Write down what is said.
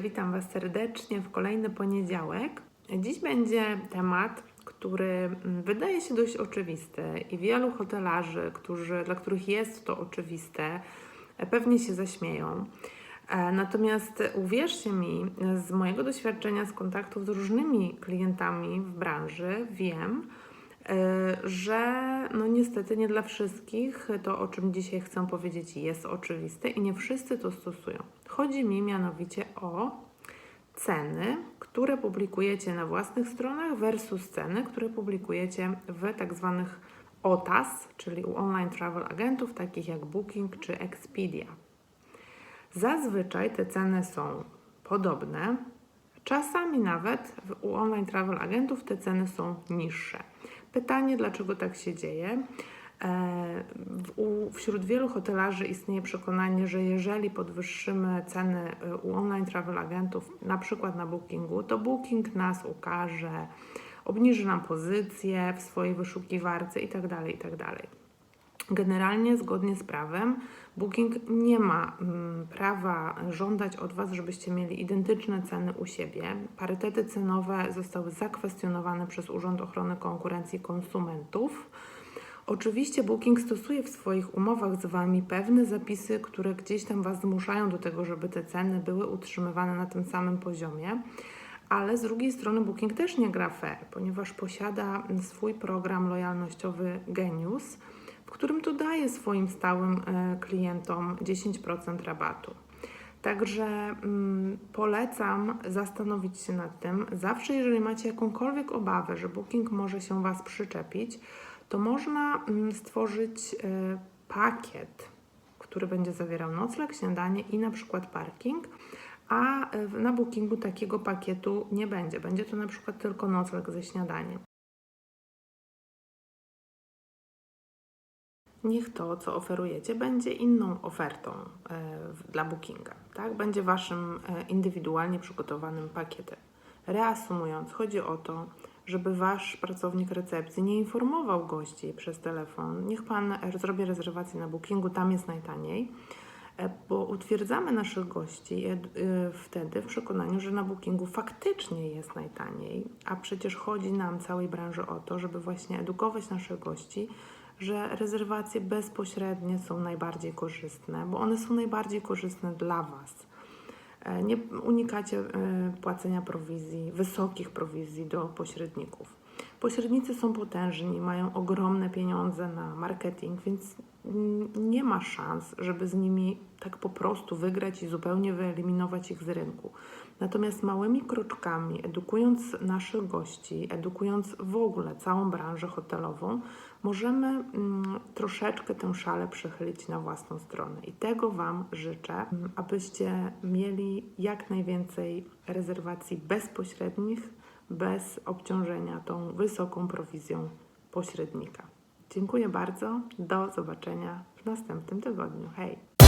witam Was serdecznie w kolejny poniedziałek. Dziś będzie temat, który mm, wydaje się dość oczywisty i wielu hotelarzy, którzy, dla których jest to oczywiste, e, pewnie się zaśmieją. E, Natomiast uwierzcie mi, z mojego doświadczenia, z kontaktów z różnymi klientami w branży, wiem, że no niestety nie dla wszystkich to, o czym dzisiaj chcę powiedzieć, jest oczywiste i nie wszyscy to stosują. Chodzi mi mianowicie o ceny, które publikujecie na własnych stronach versus ceny, które publikujecie w tak zwanych OTAS, czyli u online travel agentów takich jak Booking czy Expedia. Zazwyczaj te ceny są podobne, czasami nawet u online travel agentów te ceny są niższe. Pytanie, dlaczego tak się dzieje? E, wśród wielu hotelarzy istnieje przekonanie, że jeżeli podwyższymy ceny e, u online travel agentów, na przykład na Bookingu, to Booking nas ukaże, obniży nam pozycję w swojej wyszukiwarce itd. itd. Generalnie, zgodnie z prawem, Booking nie ma mm, prawa żądać od Was, żebyście mieli identyczne ceny u siebie. Parytety cenowe zostały zakwestionowane przez Urząd Ochrony Konkurencji i Konsumentów. Oczywiście Booking stosuje w swoich umowach z Wami pewne zapisy, które gdzieś tam Was zmuszają do tego, żeby te ceny były utrzymywane na tym samym poziomie. Ale z drugiej strony Booking też nie gra fair, ponieważ posiada swój program lojalnościowy Genius, w którym to daje swoim stałym e, klientom 10% rabatu. Także mm, polecam zastanowić się nad tym. Zawsze, jeżeli macie jakąkolwiek obawę, że Booking może się Was przyczepić, to można mm, stworzyć e, pakiet, który będzie zawierał nocleg, śniadanie i na przykład parking. A w- na Bookingu takiego pakietu nie będzie. Będzie to na przykład tylko nocleg ze śniadaniem. Niech to, co oferujecie, będzie inną ofertą e, dla Bookinga. Tak? Będzie Waszym e, indywidualnie przygotowanym pakietem. Reasumując, chodzi o to, żeby Wasz pracownik recepcji nie informował gości przez telefon. Niech Pan zrobi rezerwację na Bookingu, tam jest najtaniej, e, bo utwierdzamy naszych gości ed- wtedy w przekonaniu, że na Bookingu faktycznie jest najtaniej, a przecież chodzi nam, całej branży o to, żeby właśnie edukować naszych gości, że rezerwacje bezpośrednie są najbardziej korzystne, bo one są najbardziej korzystne dla Was. E, Nie unikacie e, płacenia prowizji, wysokich prowizji do pośredników. Pośrednicy są potężni, mają ogromne pieniądze na marketing, więc nie ma szans, żeby z nimi tak po prostu wygrać i zupełnie wyeliminować ich z rynku. Natomiast małymi kroczkami, edukując naszych gości, edukując w ogóle całą branżę hotelową, możemy mm, troszeczkę tę szalę przechylić na własną stronę. I tego Wam życzę, mm, abyście mieli jak najwięcej rezerwacji bezpośrednich, bez obciążenia tą wysoką prowizją pośrednika. Dziękuję bardzo. Do zobaczenia w następnym tygodniu. Hej!